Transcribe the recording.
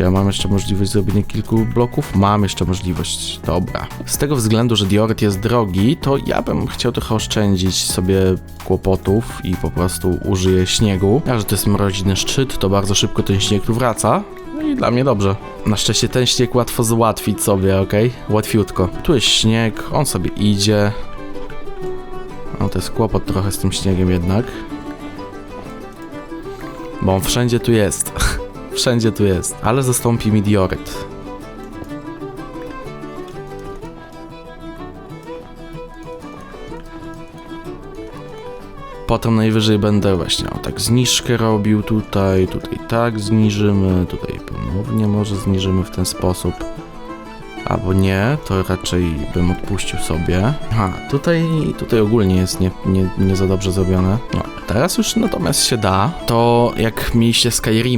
Czy ja mam jeszcze możliwość zrobienia kilku bloków? Mam jeszcze możliwość, dobra. Z tego względu, że dioryt jest drogi, to ja bym chciał trochę oszczędzić sobie kłopotów i po prostu użyję śniegu. A że to jest mroźny szczyt, to bardzo szybko ten śnieg tu wraca. No i dla mnie dobrze. Na szczęście ten śnieg łatwo załatwić sobie, ok? Łatwiutko. Tu jest śnieg, on sobie idzie. No to jest kłopot trochę z tym śniegiem jednak. Bo on wszędzie tu jest. wszędzie tu jest. Ale zastąpi mi dioryt. Potem najwyżej będę właśnie o tak zniżkę robił tutaj, tutaj tak zniżymy, tutaj ponownie może zniżymy w ten sposób. Albo nie, to raczej bym odpuścił sobie. Aha, tutaj, tutaj ogólnie jest nie, nie, nie za dobrze zrobione. No, teraz już natomiast się da. To jak mieliście Skyrima,